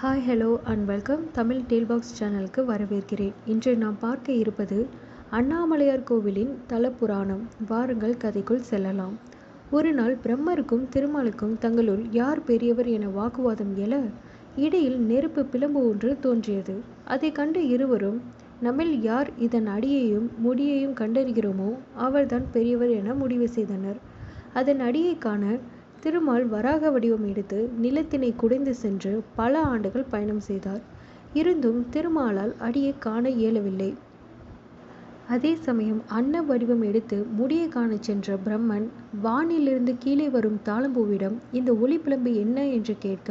Hi hello and welcome Tamil tale box சேனலுக்கு வரவேற்கிறேன். இன்று நாம் பார்க்க இருப்பது அண்ணாமலையார் கோவிலின் தலப்புராணம் வாருங்கள் கதைக்குள் செல்லலாம். ஒரு நாள் பிரம்மருக்கும் திருமாலுக்கும் தங்களுள் யார் பெரியவர் என வாக்குவாதம் எழ இடையில் நெருப்பு பிளம்பு ஒன்று தோன்றியது. அதை கண்டு இருவரும் நம்மில் யார் இதன் அடியையும் முடியையும் கண்டறிகிறோமோ அவர்தான் பெரியவர் என முடிவு செய்தனர். அதன் அடியை காண திருமால் வராக வடிவம் எடுத்து நிலத்தினை குடைந்து சென்று பல ஆண்டுகள் பயணம் செய்தார். இருந்தும் திருமாலால் அடியை காண இயலவில்லை. அதே சமயம் அன்ன வடிவம் எடுத்து முடியை காண சென்ற பிரம்மன் வானிலிருந்து கீழே வரும் தாளம்பூவிடம் இந்த ஒளி பிளம்பு என்ன என்று கேட்க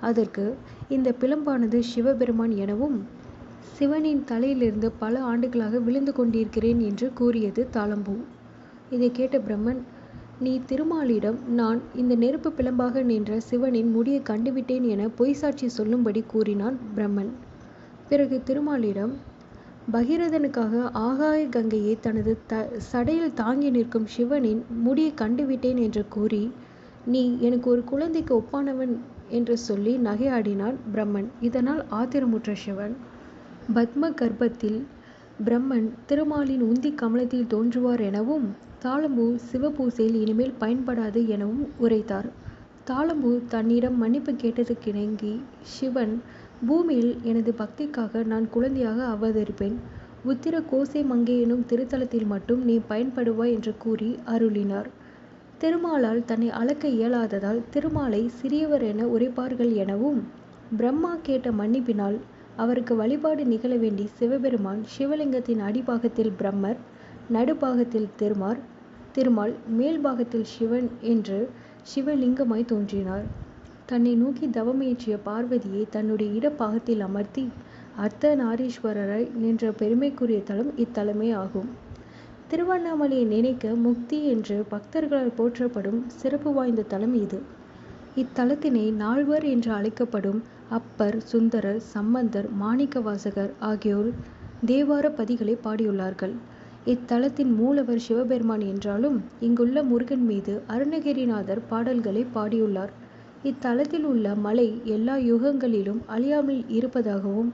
அதற்கு இந்த பிளம்பானது சிவபெருமான் எனவும் சிவனின் தலையிலிருந்து பல ஆண்டுகளாக விழுந்து கொண்டிருக்கிறேன் என்று கூறியது தாளம்பூ. இதை கேட்ட பிரம்மன் நீ திருமாலிடம் நான் இந்த நெருப்பு பிளம்பாக நின்ற சிவனின் முடியை கண்டுவிட்டேன் என பொய் சாட்சி சொல்லும்படி கூறினான் பிரம்மன். பிறகு திருமாலிடம் பகிரதனுக்காக ஆகாய கங்கையை தனது த சடையில் தாங்கி நிற்கும் சிவனின் முடியை கண்டுவிட்டேன் என்று கூறி நீ எனக்கு ஒரு குழந்தைக்கு ஒப்பானவன் என்று சொல்லி நகையாடினான் பிரம்மன். இதனால் ஆத்திரமுற்ற சிவன். பத்ம கர்ப்பத்தில் பிரம்மன் திருமாலின் உந்தி கமலத்தில் தோன்றுவார் எனவும் தாளம்பூ சிவபூசையில் இனிமேல் பயன்படாது எனவும் உரைத்தார். தாளம்பூ தன்னிடம் மன்னிப்பு கேட்டதுக்கிணங்கி சிவன் பூமியில் எனது பக்திக்காக நான் குழந்தையாக அவதரிப்பேன். உத்திர கோசை மங்கை எனும் திருத்தலத்தில் மட்டும் நீ பயன்படுவாய் என்று கூறி அருளினார். திருமாலால் தன்னை அளக்க இயலாததால் திருமாலை சிறியவர் என உரைப்பார்கள் எனவும் பிரம்மா கேட்ட மன்னிப்பினால் அவருக்கு வழிபாடு நிகழ வேண்டி சிவபெருமான் சிவலிங்கத்தின் அடிபாகத்தில் பிரம்மர் நடுபாகத்தில் திருமார் திருமால் மேல்பாகத்தில் சிவன் என்று சிவலிங்கமாய் தோன்றினார். தன்னை நோக்கி தவமியற்றிய பார்வதியை தன்னுடைய இடப்பாகத்தில் அமர்த்தி அர்த்தநாரீஸ்வரராய் நின்ற பெருமைக்குரிய தலம் இத்தலமே ஆகும். திருவண்ணாமலையை நினைக்க முக்தி என்று பக்தர்களால் போற்றப்படும் சிறப்பு வாய்ந்த தலம் இது. இத்தலத்தினை நால்வர் என்று அழைக்கப்படும் அப்பர் சுந்தரர் சம்பந்தர் மாணிக்கவாசகர் ஆகியோர் தேவார பதிகளை பாடியுள்ளார்கள். இத்தலத்தின் மூலவர் சிவபெருமான் என்றாலும் இங்குள்ள முருகன் மீது அருணகிரிநாதர் பாடல்களை பாடியுள்ளார். இத்தலத்தில் உள்ள மலை எல்லா யுகங்களிலும் அழியாமல் இருப்பதாகவும்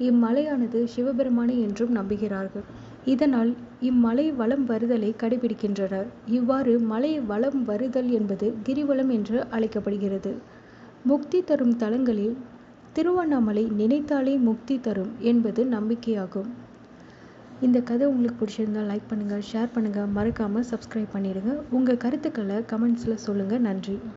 இம்மலையானது சிவபெருமானே என்றும் நம்புகிறார்கள். இதனால் இம்மலை வளம் வருதலை கடைபிடிக்கின்றனர். இவ்வாறு மலை வளம் வருதல் என்பது கிரிவலம் என்று அழைக்கப்படுகிறது. முக்தி தரும் தலங்களில் திருவண்ணாமலை நினைத்தாலே முக்தி தரும் என்பது நம்பிக்கையாகும். இந்த கதை உங்களுக்கு பிடிச்சிருந்தால் லைக் பண்ணுங்கள் ஷேர் பண்ணுங்கள் மறக்காமல் சப்ஸ்கிரைப் பண்ணிடுங்க. உங்கள் கருத்துக்களை கமெண்ட்ஸில் சொல்லுங்கள் நன்றி.